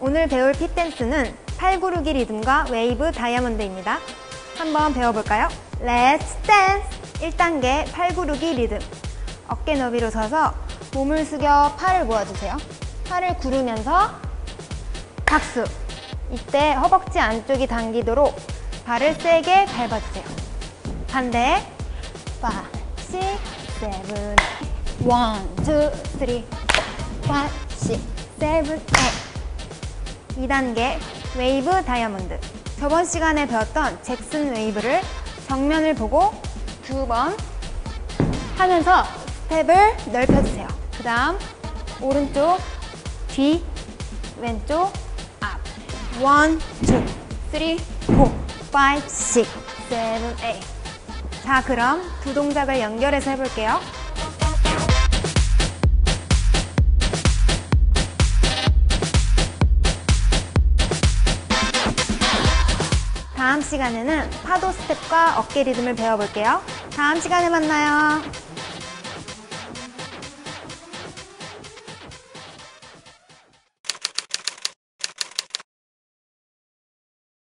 오늘 배울 핏댄스는 팔구르기 리듬과 웨이브 다이아몬드입니다. 한번 배워볼까요? Let's dance! 1단계 팔구르기 리듬. 어깨 너비로 서서 몸을 숙여 팔을 모아주세요. 팔을 구르면서 박수. 이때 허벅지 안쪽이 당기도록 발을 세게 밟아주세요. 반대. 5, 6, 7, 1, 2, 3, 4, 5, 6, 7, 8. 2단계 웨이브 다이아몬드. 저번 시간에 배웠던 잭슨 웨이브를 정면을 보고 두 번 하면서 스텝을 넓혀주세요. 그 다음 오른쪽, 뒤, 왼쪽, 앞. 1, 2, 3, 4, 5, 6, 7, 8. 자, 그럼 두 동작을 연결해서 해볼게요. 다음 시간에는 파도 스텝과 어깨 리듬을 배워볼게요. 다음 시간에 만나요.